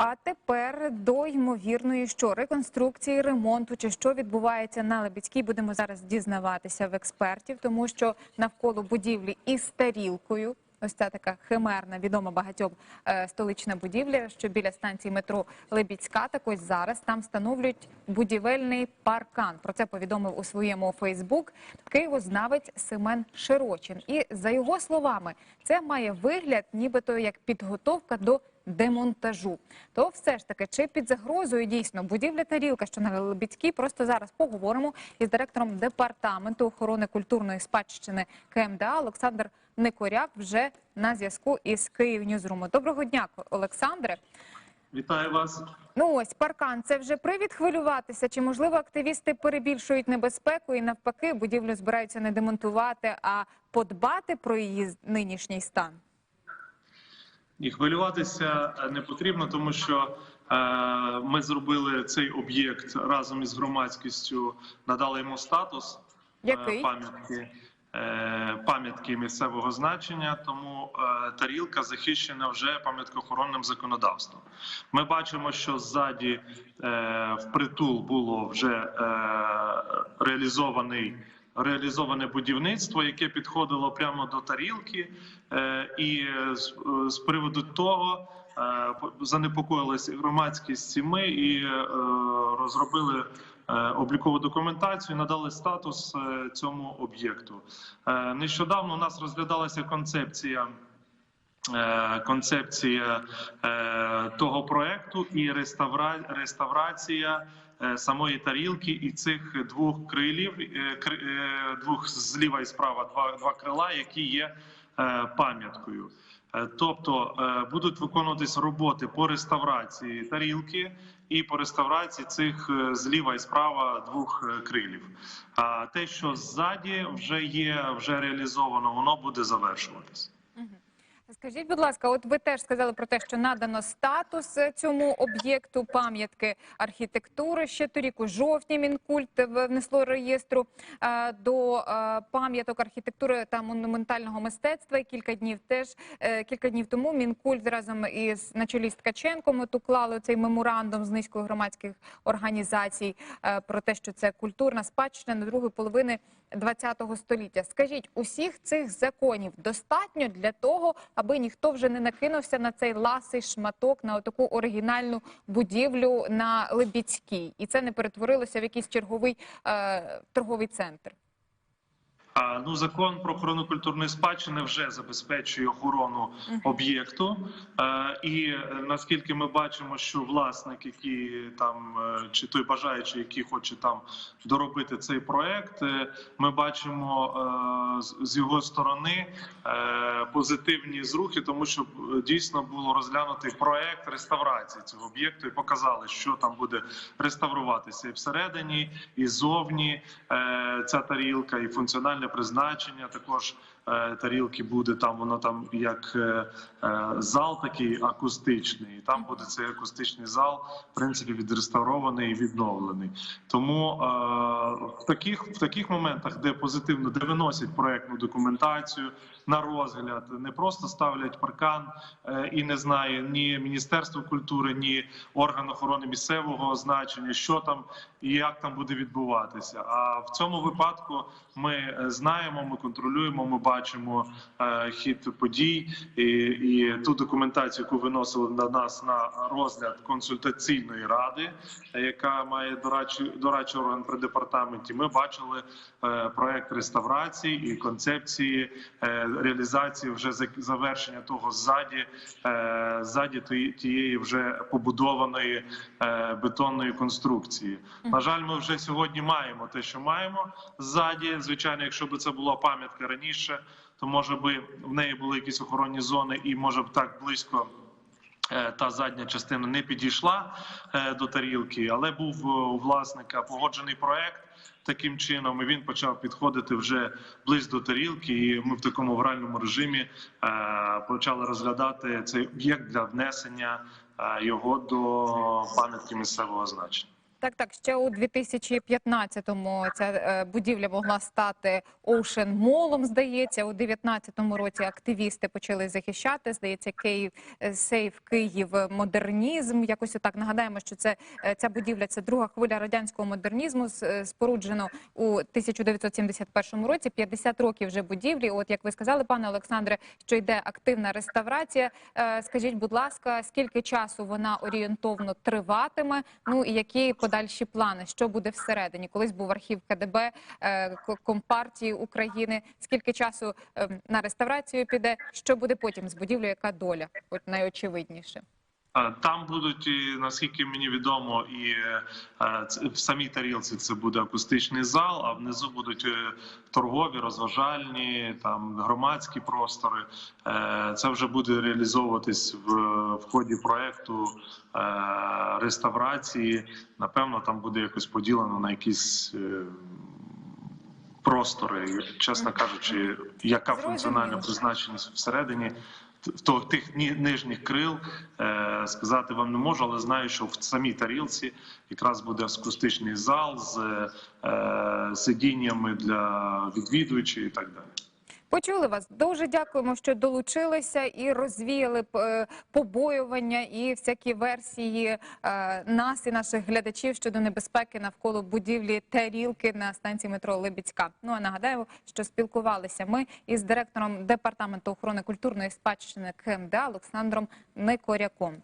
А тепер до ймовірної що реконструкції, ремонту чи що відбувається на Лебідській, будемо зараз дізнаватися в експертів, тому що навколо будівлі із тарілкою. Ось ця така химерна, відома багатьом е, столична будівля, що біля станції метро Лебідська. Так ось зараз там встановлюють будівельний паркан. Про це повідомив у своєму Фейсбук києвознавець Семен Широчин. І за його словами, це має вигляд, нібито як підготовка до демонтажу. То все ж таки, чи під загрозою дійсно будівля тарілка, що на Лебідській, просто зараз поговоримо із директором департаменту охорони культурної спадщини КМДА Олександр Никоряк вже на зв'язку із Київ Ньюзруму. Доброго дня, Олександре. Вітаю вас. Ну ось паркан. Це вже привід хвилюватися. Чи можливо активісти перебільшують небезпеку і навпаки будівлю збираються не демонтувати, а подбати про її нинішній стан? І хвилюватися е, не потрібно, тому що е, ми зробили цей об'єкт разом із громадськістю, надали йому статус е, пам'ятки. Пам'ятки місцевого значення, тому тарілка захищена вже пам'яткоохоронним законодавством. Ми бачимо, що ззаді е, впритул було вже реалізований реалізоване будівництво, яке підходило прямо до тарілки, Е, і е, з, е, приводу того по- занепокоїлася громадськість і ми і розробили. Облікову документацію надали статус цьому об'єкту. Нещодавно у нас розглядалася концепція концепція того проекту і реставра... реставрація самої тарілки і цих двох крилів, е, е, двох зліва і справа два, два крила, які є е, пам'яткою. Е, Тобто е, будуть виконуватись роботи по реставрації тарілки і по реставрації цих е, зліва і справа двох е, крилів. А те, що ззаді вже є, вже реалізовано, воно буде завершуватись. Скажіть, будь ласка, от ви теж сказали про те, що надано статус е, цьому об'єкту пам'ятки архітектури. Ще торік у жовтні Мінкульт внесло реєстру е, до е, пам'яток архітектури та монументального мистецтва. І кілька днів теж кілька днів тому Мінкульт разом із на чолі з Ткаченком от уклали цей меморандум з низкою громадських організацій про те, що це культурна спадщина на другої половини ХХ століття. Скажіть, усіх цих законів достатньо для того, аби ніхто вже не накинувся на цей ласий шматок, на таку оригінальну будівлю на Лебідській, і це не перетворилося в якийсь черговий е, торговий центр. Ну, закон про охорону культурної спадщини вже забезпечує охорону об'єкту. Е, І е, наскільки ми бачимо, що власник, який там е, чи той бажаючий, який хоче там доробити цей проект, е, ми бачимо е, з- його сторони е, позитивні зрухи, тому що е, дійсно було розглянутий проект реставрації цього об'єкту і показали, що там буде реставруватися і всередині, і зовні е, ця тарілка, і функціональне призначення також. Е, Тарілки буде там, воно там як е, е, зал такий акустичний. Там буде цей акустичний зал, в принципі, відреставрований і відновлений. Тому в таких в таких моментах, де позитивно де виносять проектну документацію на розгляд, не просто ставлять паркан і не знає ні Міністерство культури, ні орган охорони місцевого значення, що там і як там буде відбуватися. А в цьому випадку ми знаємо, ми контролюємо, ми бачимо е, хід подій і, і ту документацію, яку виносили на нас на розгляд консультаційної ради, яка має дорадчий дорадчий орган при департаменті. Ми бачили е, проект реставрації і концепції е, реалізації вже за- завершення того ззаді, ззаді тієї вже побудованої бетонної конструкції. На жаль, ми вже сьогодні маємо те, що маємо ззаді. Звичайно, якщо б це була пам'ятка раніше, то може би в неї були якісь охоронні зони, і може б так близько. е, Та задня частина не підійшла е, до тарілки, але був е, у власника погоджений проект таким чином. І він почав підходити вже близько до тарілки. І ми в такому гральному режимі почали розглядати цей об'єкт для внесення його до пам'ятки місцевого значення. Так, так, ще у 2015-му ця е, будівля могла стати Ocean Mall, здається. У 2019 році активісти почали захищати. Здається, Київ е, Сейф Київ модернізм. Якось отак нагадаємо, що це е, ця будівля це друга хвиля радянського модернізму. Споруджено у 1971 році. 50 років вже будівлі. От як ви сказали, пане Олександре, що йде активна реставрація. Скажіть, будь ласка, скільки часу вона орієнтовно триватиме? Ну і які подальші плани? Що буде всередині? Колись був архів КДБ е, Ко- Компартії України. Скільки часу е, на реставрацію піде? Що буде потім з будівлею? Яка доля? От найочевидніше. Е, Там будуть, і, наскільки мені відомо, і е, в самій тарілці це буде акустичний зал, а внизу будуть е, торгові, розважальні, там громадські простори. Е, Це вже буде реалізовуватись в, в ході проекту е, реставрації. Напевно, там буде якось поділено на якісь. е, Простори, чесно кажучи, яка функціональна призначеність всередині то- тих ні- нижніх крил е, сказати вам не можу, але знаю, що в самій тарілці якраз буде акустичний зал з е, сидіннями для відвідувачів і так далі. Почули вас. Дуже дякуємо, що долучилися і розвіяли е, побоювання і всякі версії е, нас і наших глядачів щодо небезпеки навколо будівлі тарілки на станції метро Либідська. Ну а нагадаю, що спілкувалися ми із директором департаменту охорони культурної спадщини КМДА Олександром Никоряком.